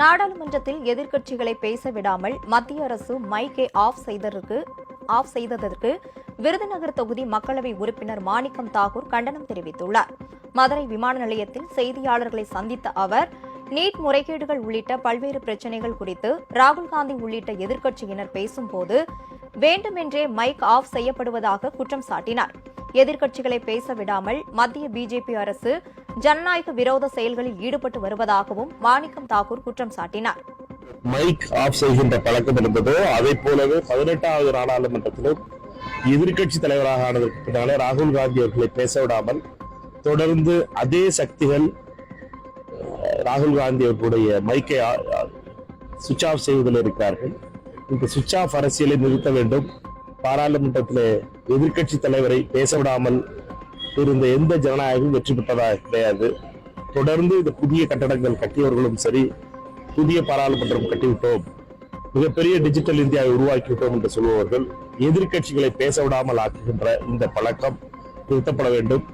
நாடாளுமன்றத்தில் எதிர்க்கட்சிகளை பேச விடாமல் மத்திய அரசு மைக்கை ஆஃப் செய்ததற்கு ஆஃப் செய்ததற்கு விருதுநகர் தொகுதி மக்களவை உறுப்பினர் மாணிக்கம் தாகூர் கண்டனம் தெரிவித்துள்ளார். மதுரை விமான நிலையத்தில் செய்தியாளர்களை சந்தித்த அவர் நீட் முறைகேடுகள் உள்ளிட்ட பல்வேறு பிரச்சினைகள் குறித்து ராகுல் காந்தி உள்ளிட்ட எதிர்க்கட்சியினர் பேசும்போது வேண்டுமென்றே மைக் ஆஃப் செய்யப்படுவதாக குற்றம் சாட்டினார். எதிர்க்கட்சிகளை பேச விடாமல் மத்திய பிஜேபி அரசு ஜனநாயக விரோத செயல்களில் ஈடுபட்டு வருவதாகவும் மாணிக்கம் தாக்கூர் குற்றம் சாட்டினார். மைக் ஆஃப் செய்கின்ற பழக்கம் இருந்ததோ அதை போலவே பதினெட்டாவது நாடாளுமன்றத்திலும் எதிர்க்கட்சி தலைவராக ஆனதற்கு பின்னாலே ராகுல் காந்தி அவர்களை பேச விடாமல் தொடர்ந்து அதே சக்திகள் ராகுல் காந்தி அவர்களுடைய மைக்கை சுவிட்ச் ஆஃப் செய்வதில் இருக்கிறார்கள். இந்த சுவிட்ச் ஆஃப் அரசியலை நிறுத்த வேண்டும். பாராளுமன்றத்தில் எதிர்க்கட்சி தலைவரை பேச விடாமல் இருந்த எந்த ஜனநாயகம் வெற்றி பெற்றதாக கிடையாது. தொடர்ந்து இந்த புதிய கட்டடங்கள் கட்டியவர்களும் சரி புதிய பாராளுமன்றம் கட்டிவிட்டோம் மிகப்பெரிய டிஜிட்டல் இந்தியாவை உருவாக்கிவிட்டோம் என்று சொல்பவர்கள் எதிர்க்கட்சிகளை பேச விடாமல் ஆக்குகின்ற இந்த பழக்கம் நிறுத்தப்பட வேண்டும்.